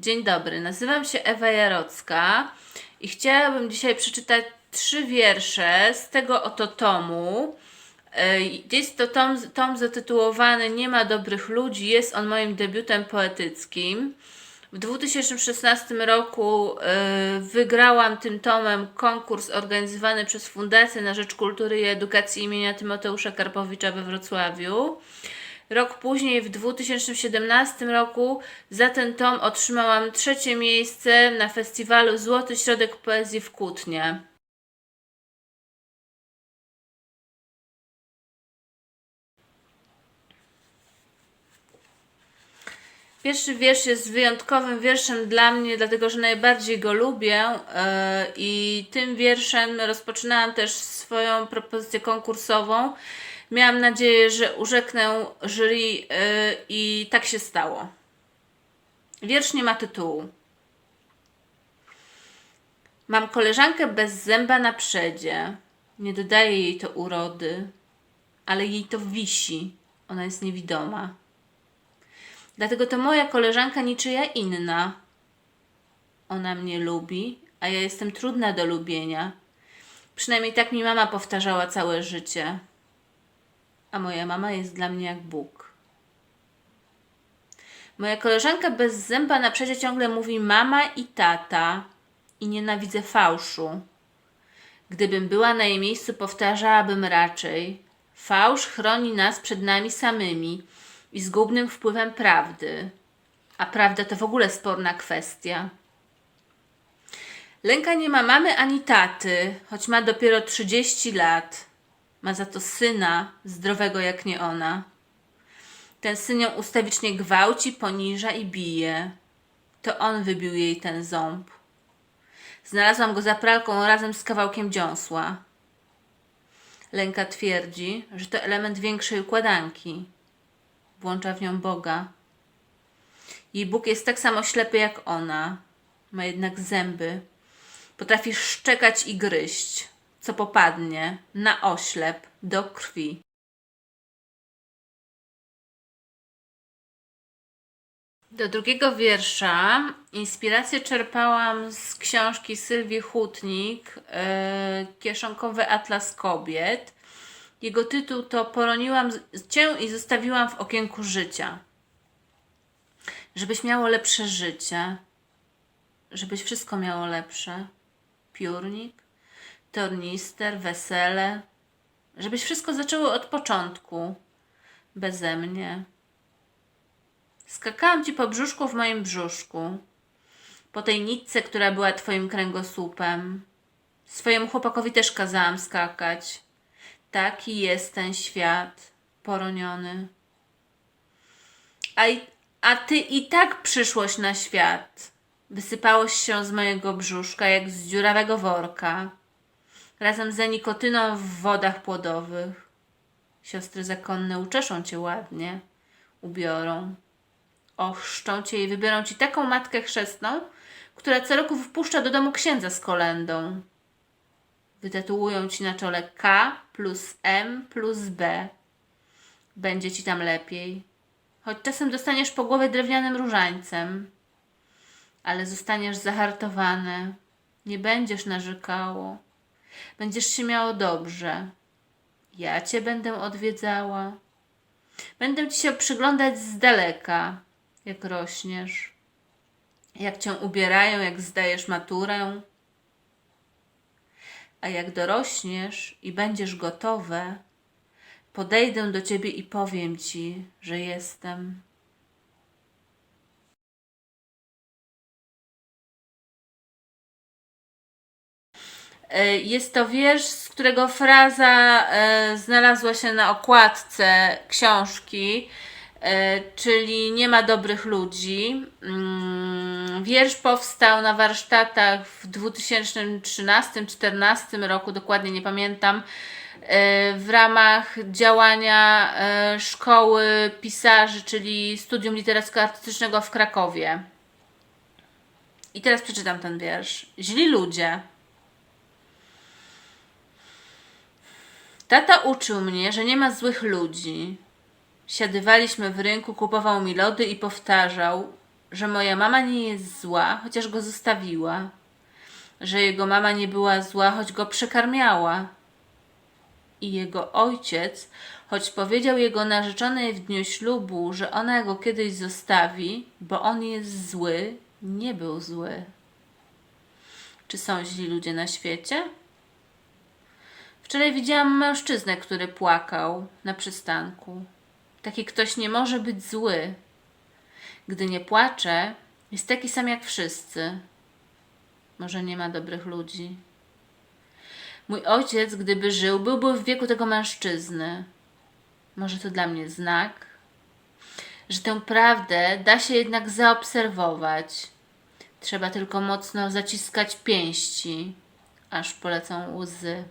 Dzień dobry, nazywam się Ewa Jarocka i chciałabym dzisiaj przeczytać trzy wiersze z tego oto tomu. Jest to tom, tom zatytułowany Nie ma dobrych ludzi, jest on moim debiutem poetyckim. W 2016 roku e, wygrałam tym tomem konkurs organizowany przez Fundację na Rzecz Kultury i Edukacji imienia Tymoteusza Karpowicza we Wrocławiu. Rok później, w 2017 roku, za ten tom otrzymałam trzecie miejsce na festiwalu Złoty Środek Poezji w Kutnie. Pierwszy wiersz jest wyjątkowym wierszem dla mnie, dlatego że najbardziej go lubię e, i tym wierszem rozpoczynałam też swoją propozycję konkursową. Miałam nadzieję, że urzeknę jury e, i tak się stało. Wiersz nie ma tytułu. Mam koleżankę bez zęba na przedzie. Nie dodaje jej to urody, ale jej to wisi. Ona jest niewidoma. Dlatego to moja koleżanka niczyja inna. Ona mnie lubi, a ja jestem trudna do lubienia. Przynajmniej tak mi mama powtarzała całe życie. A moja mama jest dla mnie jak Bóg. Moja koleżanka bez zęba na przecie ciągle mówi mama i tata i nienawidzę fałszu. Gdybym była na jej miejscu, powtarzałabym raczej: Fałsz chroni nas przed nami samymi i zgubnym wpływem prawdy. A prawda to w ogóle sporna kwestia. Lęka nie ma mamy ani taty, choć ma dopiero 30 lat. Ma za to syna, zdrowego jak nie ona. Ten syn ją ustawicznie gwałci, poniża i bije. To on wybił jej ten ząb. Znalazłam go za pralką razem z kawałkiem dziąsła. Lęka twierdzi, że to element większej układanki. Włącza w nią Boga. Jej Bóg jest tak samo ślepy jak ona. Ma jednak zęby. Potrafi szczekać i gryźć, co popadnie, na oślep, do krwi. Do drugiego wiersza inspirację czerpałam z książki Sylwii Hutnik e, Kieszonkowy Atlas Kobiet. Jego tytuł to Poroniłam Cię i zostawiłam w okienku życia. Żebyś miało lepsze życie. Żebyś wszystko miało lepsze. Piórnik, tornister, wesele. Żebyś wszystko zaczęło od początku. Beze mnie. Skakałam ci po brzuszku w moim brzuszku. Po tej nitce, która była twoim kręgosłupem. Swojemu chłopakowi też kazałam skakać. Taki jest ten świat poroniony. A, i, a ty i tak przyszłoś na świat. Wysypałeś się z mojego brzuszka jak z dziurawego worka. Razem z nikotyną w wodach płodowych. Siostry zakonne uczeszą cię ładnie, ubiorą ochrzczą cię i wybiorą ci taką matkę chrzestną, która co roku wpuszcza do domu księdza z kolendą. Wytatuują ci na czole K plus M plus B. Będzie ci tam lepiej. Choć czasem dostaniesz po głowie drewnianym różańcem. Ale zostaniesz zahartowane. Nie będziesz narzekało. Będziesz się miało dobrze. Ja cię będę odwiedzała. Będę ci się przyglądać z daleka, jak rośniesz, jak cię ubierają, jak zdajesz maturę. A jak dorośniesz i będziesz gotowe, podejdę do ciebie i powiem ci, że jestem. Jest to wiersz, z którego fraza e, znalazła się na okładce książki, e, czyli Nie ma dobrych ludzi. Mm, Wiersz powstał na warsztatach w 2013-2014 roku, dokładnie nie pamiętam, e, w ramach działania e, Szkoły Pisarzy, czyli Studium Literacko-Artystycznego w Krakowie. I teraz przeczytam ten wiersz. Źli ludzie. Tata uczył mnie, że nie ma złych ludzi. Siadywaliśmy w rynku, kupował mi lody i powtarzał: że moja mama nie jest zła, chociaż go zostawiła, że jego mama nie była zła, choć go przekarmiała. I jego ojciec, choć powiedział jego narzeczonej w dniu ślubu, że ona go kiedyś zostawi, bo on jest zły, nie był zły. Czy są źli ludzie na świecie? Wczoraj widziałam mężczyznę, który płakał na przystanku. Taki ktoś nie może być zły. Gdy nie płacze, jest taki sam jak wszyscy. Może nie ma dobrych ludzi. Mój ojciec, gdyby żył, byłby w wieku tego mężczyzny. Może to dla mnie znak, że tę prawdę da się jednak zaobserwować. Trzeba tylko mocno zaciskać pięści, aż polecą łzy.